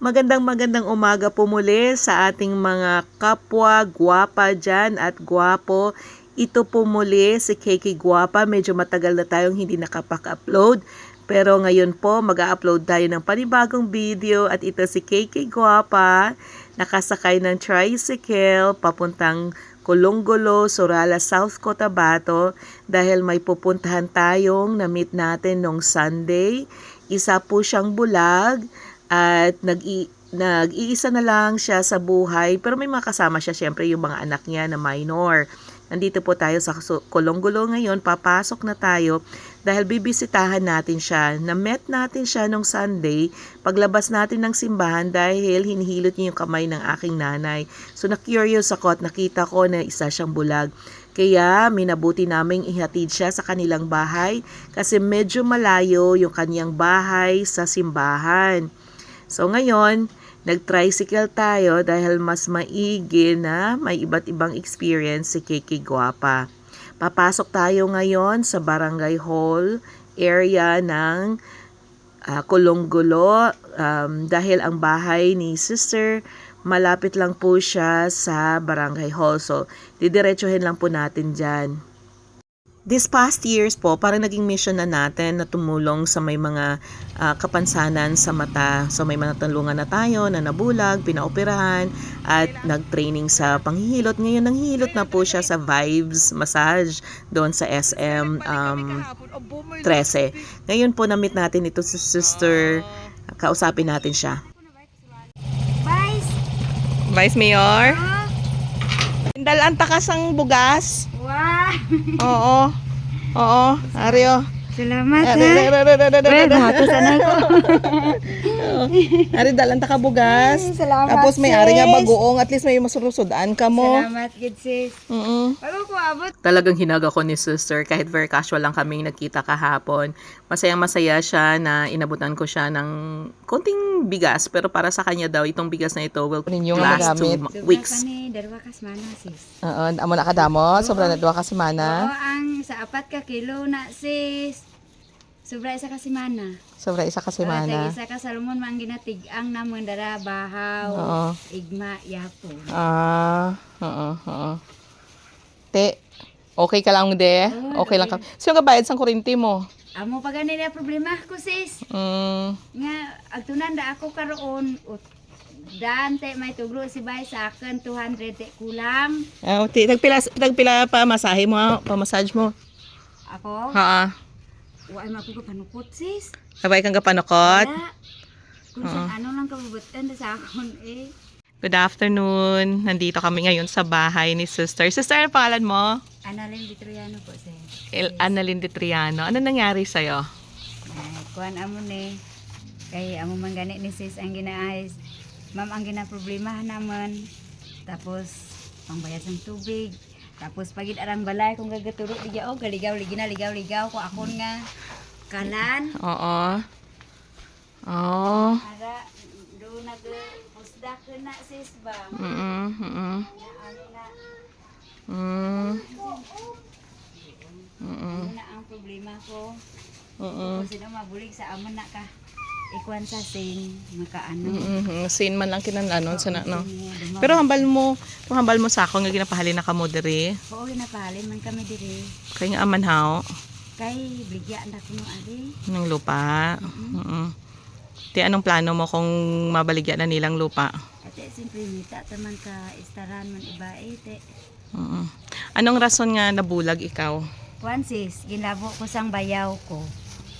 Magandang magandang umaga po muli sa ating mga kapwa gwapa dyan at gwapo. Ito po muli si Kiki Gwapa. Medyo matagal na tayong hindi nakapak-upload. Pero ngayon po mag-upload tayo ng panibagong video at ito si Kiki Gwapa. Nakasakay ng tricycle papuntang Colongolo, Sorala, South Cotabato dahil may pupuntahan tayong na-meet natin nung Sunday. Isa po siyang bulag at nag nag-iisa na lang siya sa buhay pero may mga kasama siya syempre yung mga anak niya na minor. Nandito po tayo sa Colongolo ngayon, papasok na tayo dahil bibisitahan natin siya. Na-met natin siya nung Sunday, paglabas natin ng simbahan dahil hinihilot niya yung kamay ng aking nanay. So na-curious ako at nakita ko na isa siyang bulag. Kaya minabuti naming ihatid siya sa kanilang bahay kasi medyo malayo yung kanyang bahay sa simbahan. So ngayon, nag-tricycle tayo dahil mas maigi na may iba't ibang experience si Kiki Guapa. Papasok tayo ngayon sa Barangay Hall area ng uh, Colonggulo um, dahil ang bahay ni Sister malapit lang po siya sa Barangay Hall. So, didiretsuhin lang po natin dyan. This past years po, parang naging mission na natin na tumulong sa may mga ah, kapansanan sa mata. So may mga tulungan na tayo na nabulag, pinaoperahan, at nag-training sa panghihilot. Ngayon, nanghihilot na po siya sa Vibes Massage doon sa SM um, 13. Ngayon po, na-meet natin ito si Sister. Kausapin natin siya. Vice! Vice Mayor, Oh, dalan takas ang bugas. wow! Oo. Oo, Ario. Salamat Ari, ha! ari, ari, ari, ari, Well, sana ko. Ari dalan ta ka bugas. Mm, salamat, Tapos may ari nga bagoong at least may masurusudaan ka mo. Salamat, good sis. Mm. Ko abot. Talagang hinaga ko ni sister kahit very casual lang kaming nagkita kahapon. Masayang masaya siya na inabutan ko siya ng konting bigas pero para sa kanya daw itong bigas na ito will Ninyong last two nagamit. ma- Dugna weeks. pa ni, dalawa ka semana sis. Oo, amo na kadamo, sobra na duha ka Oo, semana. ang sa apat ka kilo na sis. Sobra isa ka semana. Sobra isa ka semana. isa ka salmon mang ginatig ang namon dara bahaw, Oo. igma, yapon. Ah, oo, oo. Te, okay ka lang de? Okay lang ka. Sino ka bayad sa kurinti mo? Amo pa gani na problema ko sis. Mm, nga agtunan da ako karoon ut dante may tugro si bay sa akin 200 te kulang Ah, ti nagpila nagpila pa masahe mo, pa massage mo. ako Ha. wa ay mapugo panukot sis Sabay kang kapanukot. wala kung sa ano lang kabubutan sa akon eh Good afternoon. Nandito kami ngayon sa bahay ni sister. Sister, ano pangalan mo? analin Vitoriano po sis El Annalyn de Triano. Ano nangyari sa'yo? ay kuan amo ni kay amo man gani ni sis ang ginaayos ma'am ang gina problema naman tapos pangbayad ng tubig tapos pagid arang balay kung gagaturo di og galigaw ligina ligaw ligaw ko akon nga kalan Oo. Oo. Ara, do nag pusda na sis ba? Na, Mm. Mm-mm. ano na ang problema ko. Kung sino mabulig sa amon na ka. Ikuan sa sin, makaano. Mm-mm. Sin man lang kinananon sa na, no? Pero, hambal mo, kung hambal mo sa ako nga ginapahali na kamo diri. Oo, napahalin man kami diri. Kay nga aman haw Kay, bligya na ko no ari. ng lupa. Mm-mm. Ti anong plano mo kung mabaligyan na nilang lupa? Ate, siyempre, mita taman ka istaran man iba eh, te. Mm-mm. Anong rason nga nabulag ikaw? Kuan sis, ginlabo ko sang bayaw ko.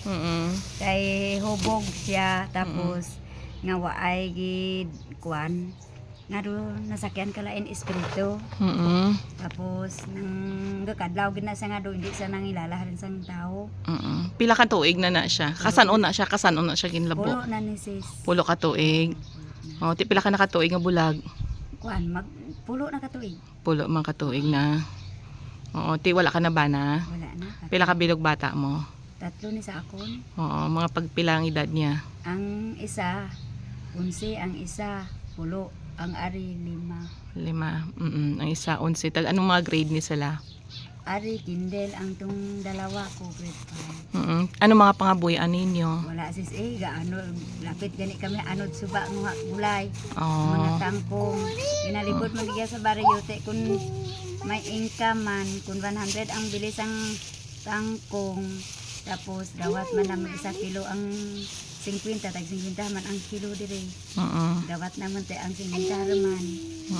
Mm-mm. Kay hubog siya, tapos nga waay gid kuan. Nga do, nasakyan ka lain espiritu. Mm-mm. Tapos, nang gakadlaw gid na siya nga do, hindi siya nang ilalaharin sang tao. Mm-mm. Pila ka tuig na na siya. Kasanon na siya, kasanon na siya ginlabo. Pulo na ni sis. Pulo ka tuig. Oh, ti pila ka nakatuig nga bulag. Kuan, mag, pulo na katuig. Pulo man katuig na. Oo, ti wala ka na ba na? Wala na. Pila ka bilog bata mo? Tatlo ni sa akon. Oo, mga pagpila ang edad niya. Ang isa, unsi, ang isa, pulo. Ang ari, lima. Lima. Mm Ang isa, 11. Tag, anong mga grade ni sila? Ari, Kindle, ang tong dalawa ko, grade Mm-mm. Ano mga pangabuyan 5. ninyo? Wala sis, eh, gaano, lapit gani kami, anod suba, mga gulay, mga Oh. tangkong. Inalipod mo diya sa bariyote, kung may income man, kung 100 ang bilis ang tangkong, tapos gawat man naman isa kilo ang 50, tag 50 man ang kilo dire. Mm-mm. Gawat naman te ang 50 man,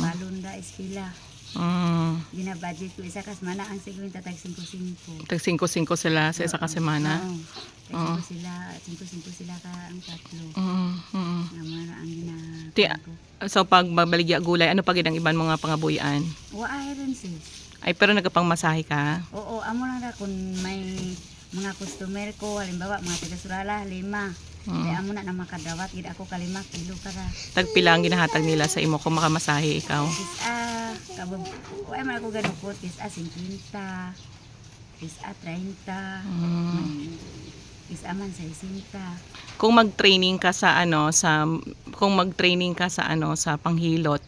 balon da espila. Mm. Ginabudget ko isa kas mana ang 50 tag 55. Tag 5-5 sila sa isa ka semana. Oo. Tag 5 sila, 5 sila ka ang tatlo. Mm, mm. Nga mana ang gina. Ti, so pag baligya gulay, ano pa gid ang iban mga pangabuyan? Wa rin sis. Ay pero nagapangmasahe ka. Oo, amo na ra kung may mga customer ko, halimbawa mga taga Surala, lima. Mm. Kaya amo na na makadawat, gid ako kalima kilo para. Tagpila ang ginahatag nila sa imo kung makamasahe ikaw. Kis a, kabog, wa man ako ganukot, kis a 50, kis a 30, Mm. kis a man 60. Kung mag-training ka sa ano sa kung mag-training ka sa ano sa panghilot,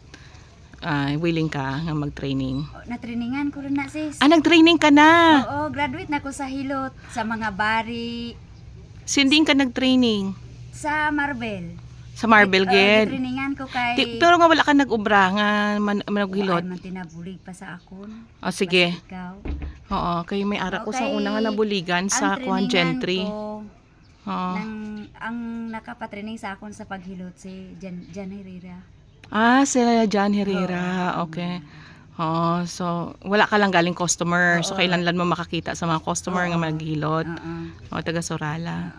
ah, willing ka nga mag-training. O, Na-trainingan ko rin na sis. Ah, nag-training ka na. Oo, graduate na ko sa Hilot, sa mga bari, Sinding ka nag-training sa Marvel. sa Marble Oo, Ged. Trainingan ko kay... Ti- pero nga wala ka nag-ubra nga man, maghilot. Ay, man tinabulig pa sa akon. O sige. Oo, kayo may ara ko sa Okay. una nga nabuligan sa Kwan Gentry. ko, Oo. ng, ang nakapatraining sa akon sa paghilot si Jan, Jan Herrera. Ah, sila John Herrera. Okay. Oo, so wala ka lang galing customer. So kailan lang mo makakita sa mga customer nga maghilot. Oo. O taga Sorala.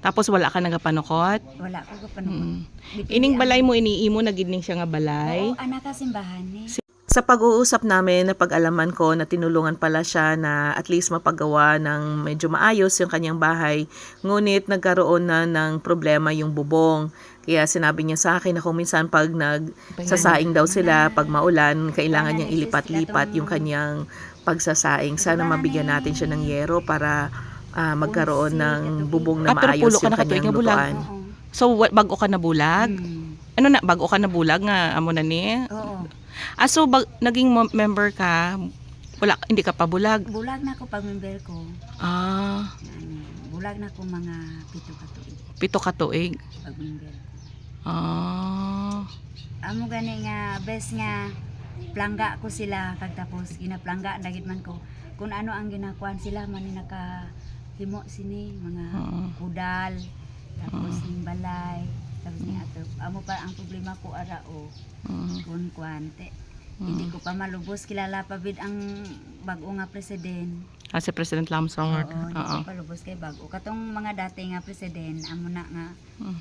Tapos wala ka nagapanukot. Wala ko kapanukot. Mm. Ining balay mo iniimo na gid ning siya nga balay. Oo, anak ka simbahan ni. Sa pag-uusap namin, napag-alaman ko na tinulungan pala siya na at least mapagawa ng medyo maayos yung kanyang bahay. Ngunit nagkaroon na ng problema yung bubong. Kaya sinabi niya sa akin na kung minsan pag nagsasaing daw sila, pag maulan, kailangan niyang ilipat-lipat yung kanyang pagsasaing. Sana mabigyan natin siya ng yero para ah, magkaroon ng bubong na maayos yung katuig kanyang lutuan. So bago ka na bulag. Hmm. Ano na bago ka na bulag nga amo na ni? Oo. Ah so bag, naging mo- member ka wala hindi ka pa bulag. Bulag na ko pag member ko. Ah, Ano, bulag na ko mga pito ka tuig pito ka tuig. pag member. Ah. Amo gani nga best nga plangga ko sila kag tapos ginaplangga dagit man ko kung ano ang ginakuan sila man ni naka himo sini mga Oo. kudal tapos ning balay tapos ni ato amo pa ang problema ko ara o Mm. kun kuante hindi ko pa malubos kilala pa bid ang bag-o nga president Ah, si President Lamsong. Oo, Oo. hindi ko pa lubos kay bag-o katong mga dati nga president amo na nga Mm.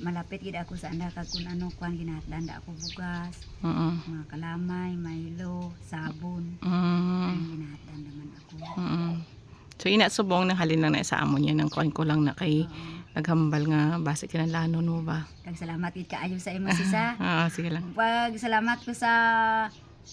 Malapit gid ako sa anda kag kun ano kuan ginahadlan da ako bugas Oo. mga kalamay, Milo, sabon. Mm. Ang ginahatan naman ako. Mm. So ina subong nang halin lang na sa amo niya nang kuan ko lang na kay naghambal nga base kinalanon mo ba. Kag salamat gid kaayo sa imo sisa. Ah, sige lang. Pag salamat ko sa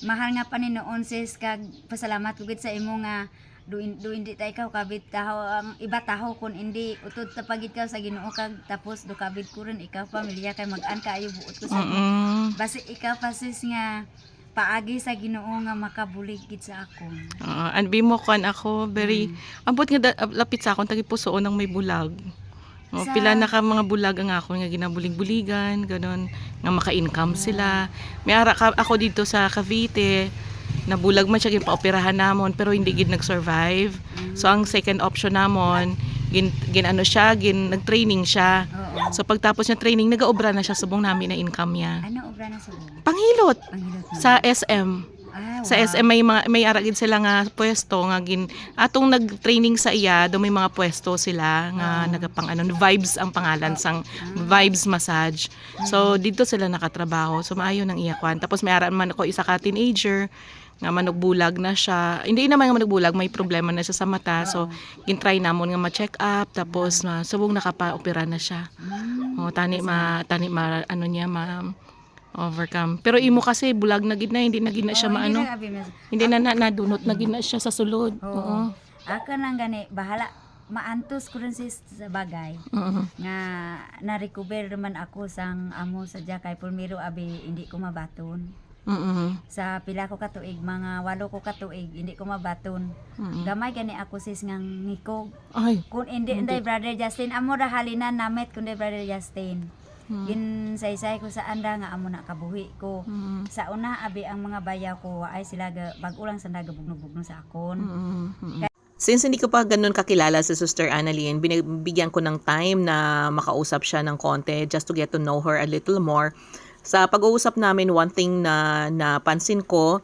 mahal nga Panginoon sis kag pasalamat ko gid sa imo nga duin duin di tay kabit taho ang iba taho kun hindi utod ta pagid ka sa Ginoo kag tapos do kabit ko rin ikaw pamilya kay mag-an kaayo buot ko sa imo. Mm. Basi ikaw pa sis nga paagi sa Ginoo nga makabulig gid sa akon. Uh, anbi mo kan ako very ambot nga da- lapit sa akon tagi pusoon ng may bulag. O, Sa- pila na ka mga bulag ang ako nga ginabulig-buligan, ganon, nga maka-income sila. May ara ka, ako dito sa Cavite, nabulag man siya gipaoperahan namon pero hindi gid nag-survive. So ang second option namon, gin, gin ano siya, gin nag-training siya. Oo. So pagtapos niya training, nagaobra na siya subong namin na income niya. Ano obra na sa Panghilot Panghilot na. sa SM. ah, Sa wow. SM may mga may ara gid sila nga pwesto nga gin atong nag-training sa iya do may mga pwesto sila nga nagapang ano vibes ang pangalan sang vibes massage. So dito sila nakatrabaho. So maayo nang iya kwan. Tapos may ara man ako isa ka teenager nga manugbulag na siya. Hindi naman nga manugbulag, may problema na siya sa mata. So gin-try namon nga ma-check up tapos ma subong nakapa-opera na siya. Mm. O tani ma tani ma ano niya ma overcome. Pero imo kasi bulag na gid na hindi na gid na siya maano. hindi na na, na nadunot na gina siya sa sulod. Oo. Ako nang gani, bahala. Maantos ko rin sis sa bagay. Oo. Nga na-recover naman ako sang amo sa kay Pulmiro abi hindi ko mabaton. Mm-mm. Sa pila ko katuig, mga walo ko katuig, hindi ko mabaton. Mm-mm. Gamay gani ako sis nga ngikog. Ay. Kung hindi, hindi, brother Justin, amo ra halinan namit kundi brother Justin. Mm. Gin saysay ko sa anda nga amo na kabuhi ko. Mm. Sa una, abi ang mga bayaw ko, ay sila ga, bag-o lang sa nagabugno-bugno sa akon. Mm-mm. Mm-mm. Since hindi ko pa ganun kakilala si Sister Annalyn, binibigyan ko ng time na makausap siya ng konti just to get to know her a little more. Sa pag-uusap namin, one thing na napansin ko,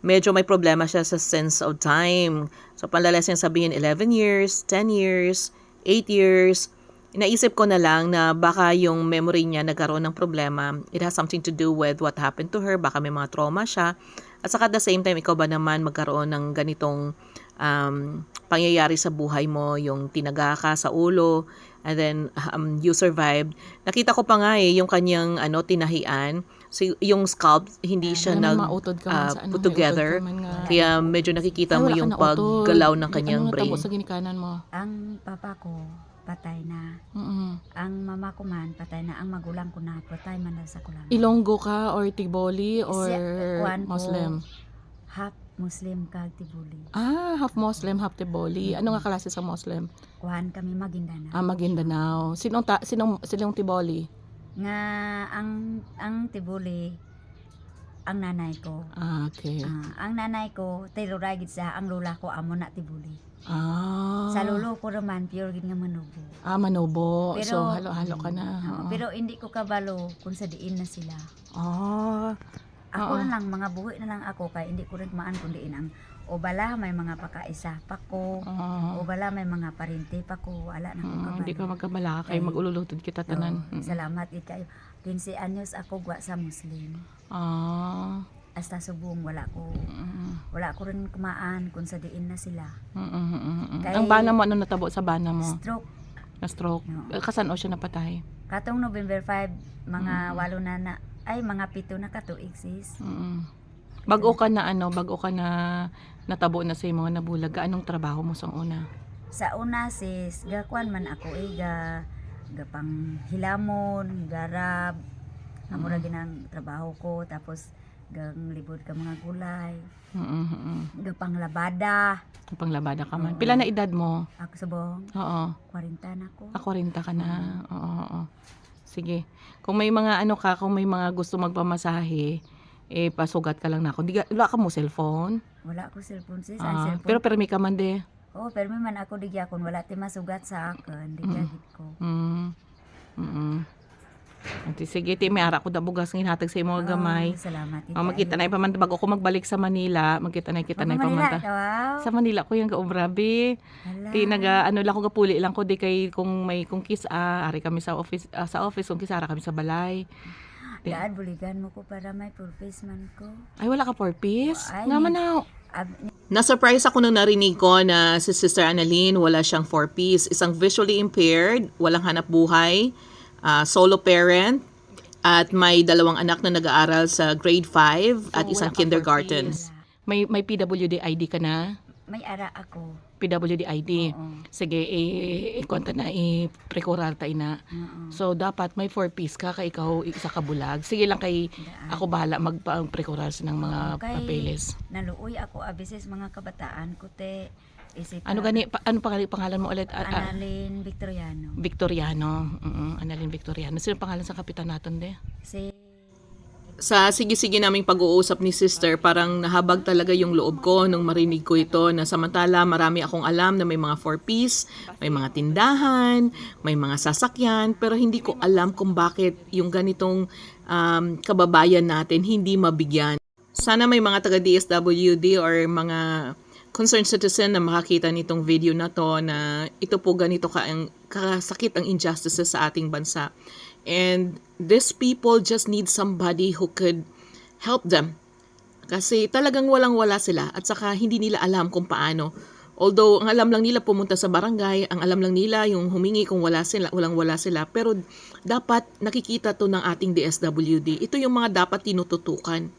medyo may problema siya sa sense of time. So, panlalas niya sabihin 11 years, 10 years, 8 years. Inaisip ko na lang na baka yung memory niya nagkaroon ng problema. It has something to do with what happened to her. Baka may mga trauma siya. At saka at the same time, ikaw ba naman magkaroon ng ganitong um, pangyayari sa buhay mo, yung tinaga ka sa ulo, and then um, you survived. Nakita ko pa nga eh, yung kanyang ano, tinahian. So, yung scalp, hindi siya mo, nag ka sa ano, put together. ka. Kaya medyo nakikita Ay, mo yung paggalaw ng kanyang ano brain. natabo sa ginikanan mo? Ang papa ko, patay na. Mm-mm. Ang mama ko man, patay na. Ang magulang ko na, patay man na sa kulang. Ilonggo ka or Tiboli or Siya-. Muslim? Half Muslim kag Tibuli. Ah, half Muslim, half Tiboli. Ano nga klase sa Muslim? Kuhan kami Maguindanao. Ah, Maguindanao. Sinong, ta- sinong, sinong Tiboli? nga ang ang Tibuli ang nanay ko. Ah, okay. Ah, ang nanay ko tiluray gid sa ang lula ko amo na Tibuli. Ah. Sa lulo ko raman pure gid nga manubo. Ah, Manobo. so, Pero- halo-halo ka na. Oo. pero hindi ko kabalo kung sa diin na sila. Ah. Ako Oo. na lang mga buhi na lang ako kay hindi ko rin maan kung diin ang o bala may mga pakaisa pa ko. Ah. O bala may mga parente pa ko. Wala na ko Mm, kabalo. Hindi ka magkabala kay Ay. magululutod kita tanan. Oo, Mm. salamat gid kayo. 15 anyos ako gwa sa Muslim. Ah. Hasta subong wala ko Mm, wala ko rin kumaan kung sa diin na sila. mm, mm, mm, mm. Kay- Ang bana mo, ano natabo sa bana mo? Stroke. Na stroke. No. Kasan o siya napatay? Katong November 5, mga Mm. walo na na ay mga pito na katuig sis. Mm. Bago ka na ano, bago ka na natabo na sa mga nabulag, anong trabaho mo sa una? Sa una sis, gakuan man ako eh, ga, ga pang hilamon, garab, amura ginang trabaho ko, tapos gang libod ka mga gulay, Mm, mm, mm. ga pang labada, ka man. Oo. Pila na edad mo? ako subong, Oo. 40 na ko. Ako rin ta ka na. Oo, oo, oo. Sige. Kung may mga ano ka, kung may mga gusto magpamasahe, eh pasugat ka lang na ako. Di ka, wala ka mo cellphone? Wala ko cellphone sis, Ah, ang cellphone. pero permi ka man de. oh, pero may man ako di gyakon wala ti masugat sa akin, di Mm. gyagid ko. Mm. Mm. Ati sige, ti may ara ko da bugas ng hinatag sa imo gamay. Oh, salamat. Oh, magkita na pa man bago ko magbalik sa Manila, magkita na kita na pa man ta. Wow. Sa Manila ko yung. Hala. Ti naga ano lang ko gapuli lang ko di kay kung may kung kiss ah, ari kami sa office ah, sa office kung kiss ara kami sa balay. Di- Daan, buligan mo ko para may purpose man ko. Ay wala ka for peace. Ay. Nga man na. Ab- Na-surprise ako nung narinig ko na si Sister Annalyn wala siyang four-piece. Isang visually impaired, walang hanap buhay, ah, solo parent, at may dalawang anak na nag-aaral sa grade 5 at So, isang wala ka kindergarten. May may PWD ID ka na? May ara ako. PWD ID. Oo. Sige, ikwanta na, i-precural tayo na. Oo. So, dapat may four piece ka, kay ikaw isa ka bulag. Sige lang kay Daan. ako bahala magpa-precural ng mga Okay. papeles. Naluoy ako abises mga kabataan ko te. Isip Ano gani, pa, ano pangalan, pangalan mo ulit? Ah, ah, Annalyn Victoriano. Victoriano. Mm Annalyn Victoriano. Sino pangalan sa kapitan natin de? Si Sa sige-sige naming pag-uusap ni Sister, parang nahabag talaga yung loob ko nung marinig ko ito na samantala marami akong alam na may mga four-piece, may mga tindahan, may mga sasakyan, pero hindi ko alam kung bakit yung ganitong um, kababayan natin hindi mabigyan. Sana may mga taga-DSWD or mga concerned citizen na makakita nitong video na to na ito po ganito ka ang kasakit ang injustices sa ating bansa. And these people just need somebody who could help them. Kasi talagang walang-wala sila at saka hindi nila alam kung paano. Although ang alam lang nila pumunta sa barangay, ang alam lang nila yung humingi kung wala sila, walang-wala sila. Pero dapat nakikita to ng ating DSWD. Ito yung mga dapat tinututukan.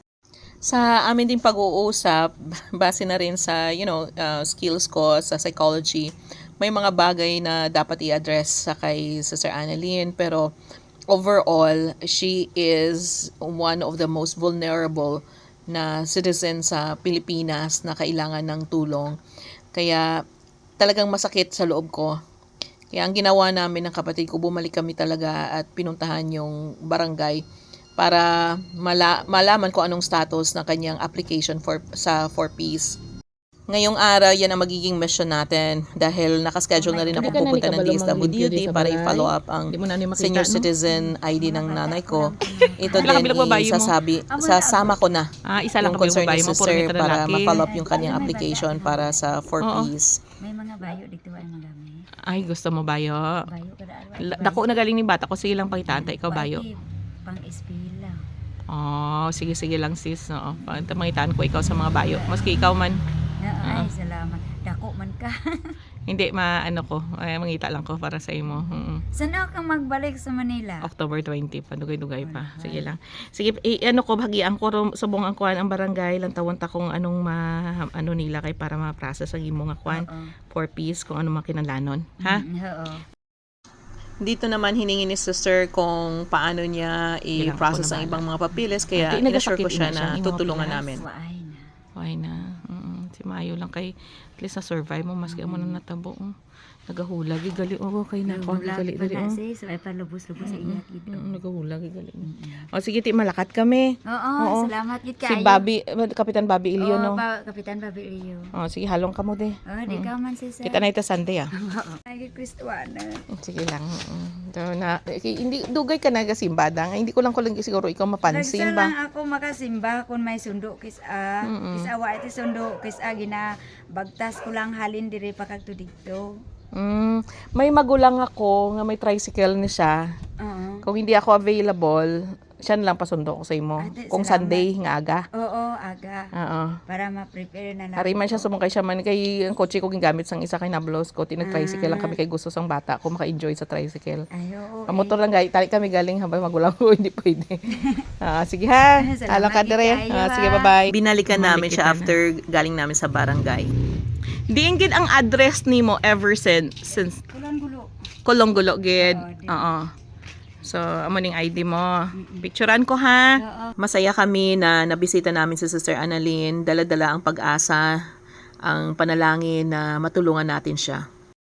Sa amin din pag-uusap, base na rin sa, you know, uh, skills ko sa psychology, may mga bagay na dapat i-address sa kay Sister Annalyn, pero overall, she is one of the most vulnerable na citizen sa Pilipinas na kailangan ng tulong. Kaya talagang masakit sa loob ko. Kaya ang ginawa namin ng kapatid ko, bumalik kami talaga at pinuntahan yung barangay para mala- malaman ko anong status ng kanyang application for sa for peace. Ngayong araw, yan ang magiging mission natin dahil nakaschedule na rin Hindi ako ka na pupunta ng DSWD para i-follow up ang ni senior citizen ID ng nanay ko. Ito din, isasabi, sasama ko na Ah, isa lang yung mo, puro sister para ma-follow up yung kanyang application para sa for peace. May mga bayo dito ay magami. Ay, gusto mo bayo? Dako na galing ni bata ko, sige lang pakitaan tayo, ikaw bayo. Pang espila. Oh, sige sige lang sis, no. Pangitaan ko ikaw sa mga bayo. Maski ikaw man, ay, salamat. Dako man ka. hindi maano ko, ay mangita lang ko para sa imo. Mm. Saan ako kang magbalik sa Manila? October 20 pa, dugay-dugay pa. Sige lang. Sige, i- ano ko bagian ko ro- subong ang kuan ang barangay lang tawon ta kung anong ma ano nila kay para ma-process ang imo nga kuan Oo. for peace kung ano makinalanon. Ha? Mm, Oo. Dito naman hiningi ni sister kung paano niya i-process ang ibang mga papilis kaya Hindi, inassure ko siya na tutulungan namin. Waay na. Mm, si Mayo lang kay at least na survive mo maski amo na natabo. Oh. Nagahula gigali oh kay na ko gigali dali oh. sis. Ay pa lubos-lubos sa iya. Mm, nagahula gigali. O sige ti malakat kami. Oo, Oo. salamat gid Si kaayo. Bobby, eh, Kapitan Bobby Ilio Oo, no. pa, Kapitan Bobby Rio. Oh, sige halong ka mo de. Oh, di ka man sis. Kita na ito Sunday ah. Ay, Kristuana. Sige lang. mm. So, na, eh, hindi dugay ka na gasimbada. Hindi ko lang ko lang siguro ikaw mapansin ba. lang ako makasimba kung may sundo kis a. Mm-mm. Kis awa iti sundo kis a gina bagtas ko lang halin diri pa kagto dito. Mm, may magulang ako nga may tricycle ni siya. Oo. Kung hindi ako available, siya na lang pasundo ko sa imo. Ate, Kung salamat. Sunday nga aga. Oo, aga. Oo. Para ma-prepare na lang. Ari man siya sumungkay siya man kay ang kotse ko gingamit sang isa kay nablos ko tinag-tricycle lang kami kay gusto sang bata ko maka-enjoy sa tricycle. Ay, oo. Ang motor lang gay, tali kami galing habang magulang ko hindi pwede. Ah, sige ha. Salamat, Alam ka dire. Ah, sige bye-bye. Binalikan namin Bumalik siya kita na. after galing namin sa barangay. Diin gid ang address nimo ever since since Kulang gulo. Kolonggulo gid. Oo, Oo. So, amo ning ID mo. Picturean ko ha. Masaya kami na nabisita namin si Sister Annalyn. Dala-dala ang pag-asa, ang panalangin na matulungan natin siya.